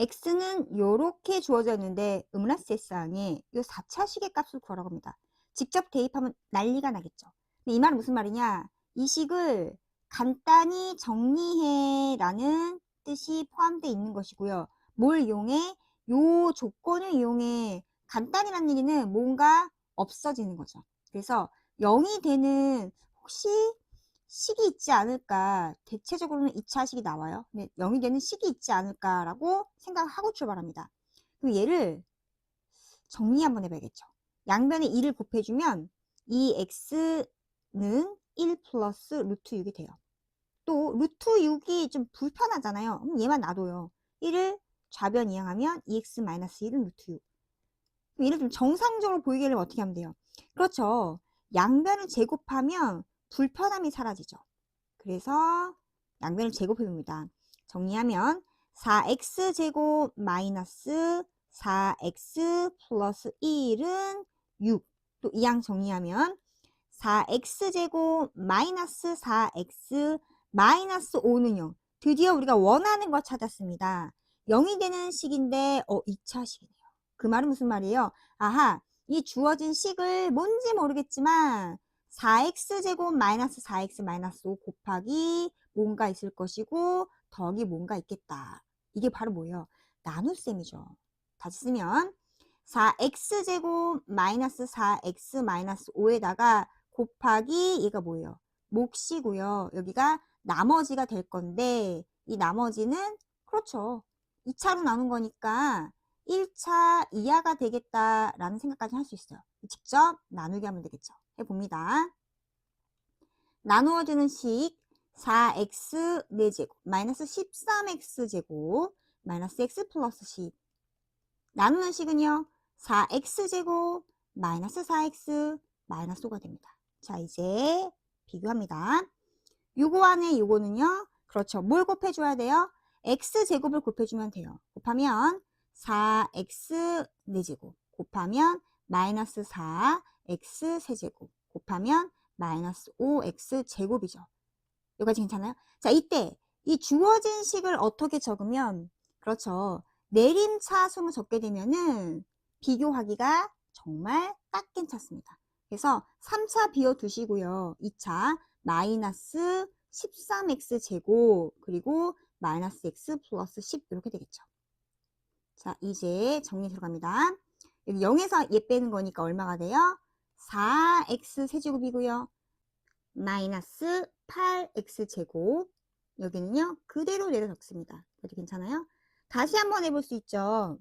x는 요렇게 주어져 있는데 음란세상에 요 4차식의 값을 구하라고 합니다. 직접 대입하면 난리가 나겠죠. 근데 이 말은 무슨 말이냐? 이 식을 간단히 정리해 라는 뜻이 포함되어 있는 것이고요. 뭘 이용해? 요 조건을 이용해 간단이라는 얘기는 뭔가 없어지는 거죠. 그래서 0이 되는 혹시 식이 있지 않을까 대체적으로는 2차 식이 나와요. 근데 0이 되는 식이 있지 않을까라고 생각하고 출발합니다. 그럼 얘를 정리 한번 해봐야겠죠. 양변에 2를 곱해주면 이 x는 1 플러스 루트 6이 돼요. 또 루트 6이 좀 불편하잖아요. 그럼 얘만 놔둬요. 1을 좌변 이항하면 2x-1은 루트 6. 그럼 얘를 좀 정상적으로 보이게 하려면 어떻게 하면 돼요? 그렇죠. 양변을 제곱하면 불편함이 사라지죠. 그래서 양변을 제곱해 봅니다. 정리하면 4x제곱 마이너스 4x 플러스 1은 6. 또 이항 정리하면 4x제곱 마이너스 4x 마이너스 5는요. 드디어 우리가 원하는 걸 찾았습니다. 0이 되는 식인데 어 2차 식이네요. 그 말은 무슨 말이에요? 아하 이 주어진 식을 뭔지 모르겠지만 4x제곱 마이너스 4x 마이너스 5 곱하기 뭔가 있을 것이고 더하기 뭔가 있겠다. 이게 바로 뭐예요? 나눗셈이죠. 다시 쓰면 4x제곱 마이너스 4x 마이너스 5에다가 곱하기 얘가 뭐예요? 몫이고요. 여기가 나머지가 될 건데 이 나머지는 그렇죠. 2차로 나눈 거니까 1차 이하가 되겠다라는 생각까지 할 수 있어요. 직접 나누게 하면 되겠죠. 해봅니다. 나누어주는 식 4x 4제곱 마이너스 13x제곱 마이너스 x 플러스 10 나누는 식은요. 4x제곱 마이너스 4x 마이너스 5가 됩니다. 자 이제 비교합니다. 요거 안에 요거는요. 그렇죠. 뭘 곱해줘야 돼요? x제곱을 곱해주면 돼요. 곱하면 4x 4제곱 곱하면 마이너스 4x 세제곱 곱하면 마이너스 5x 제곱이죠. 여기까지 괜찮아요? 자 이때 이 주어진 식을 어떻게 적으면 그렇죠. 내림차순을 적게 되면은 비교하기가 정말 딱 괜찮습니다. 그래서 3차 비워 두시고요. 2차 마이너스 13x 제곱 그리고 마이너스 x 플러스 10 이렇게 되겠죠. 자 이제 정리 들어갑니다. 여기 0에서 얘 빼는 거니까 얼마가 돼요? 4x 세제곱이고요. 마이너스 8x 제곱 여기는요 그대로 내려 적습니다. 그래도 괜찮아요? 다시 한번 해볼 수 있죠.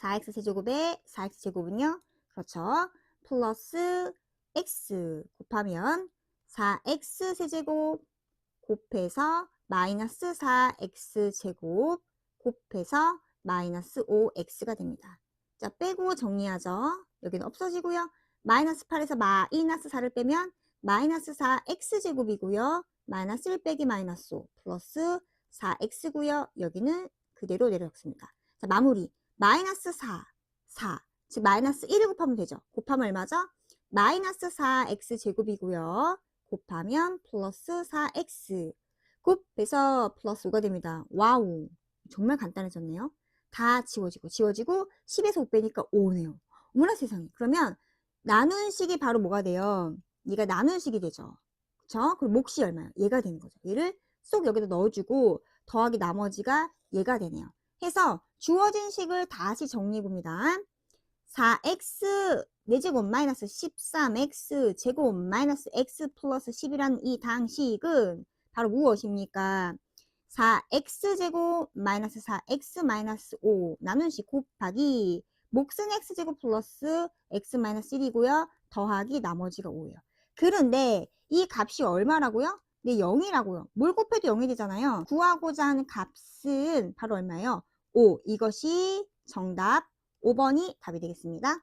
4x 세제곱에 4x 제곱은요 그렇죠. 플러스 x 곱하면 4x 세제곱 곱해서 마이너스 4x 제곱 곱해서 마이너스 5x가 됩니다. 자 빼고 정리하죠. 여기는 없어지고요. 마이너스 8에서 마이너스 4를 빼면 마이너스 4x제곱이고요. 마이너스 1 빼기 마이너스 5 플러스 4x고요. 여기는 그대로 내려놓습니다. 자 마무리 마이너스 4, 4, 즉 마이너스 1을 곱하면 되죠. 곱하면 얼마죠? 마이너스 4x제곱이고요. 곱하면 플러스 4x 곱해서 플러스 5가 됩니다. 와우 정말 간단해졌네요. 다 지워지고 지워지고 10에서 5 빼니까 5네요. 어머나 세상에. 그러면 나눈 식이 바로 뭐가 돼요? 얘가 나눈 식이 되죠. 그쵸? 그럼 몫이 얼마예요? 얘가 되는 거죠. 얘를 쏙 여기다 넣어주고 더하기 나머지가 얘가 되네요. 해서 주어진 식을 다시 정리해 봅니다. 4x 4제곱 마이너스 13x 제곱 마이너스 x 플러스 10이라는 이 당식은 바로 무엇입니까? 4x제곱 마이너스 4x 마이너스 5 나눈 식 곱하기 몫은 x제곱 플러스 x 마이너스 1이고요. 더하기 나머지가 5예요. 그런데 이 값이 얼마라고요? 네, 0이라고요. 뭘 곱해도 0이 되잖아요. 구하고자 하는 값은 바로 얼마예요? 5. 이것이 정답 5번이 답이 되겠습니다.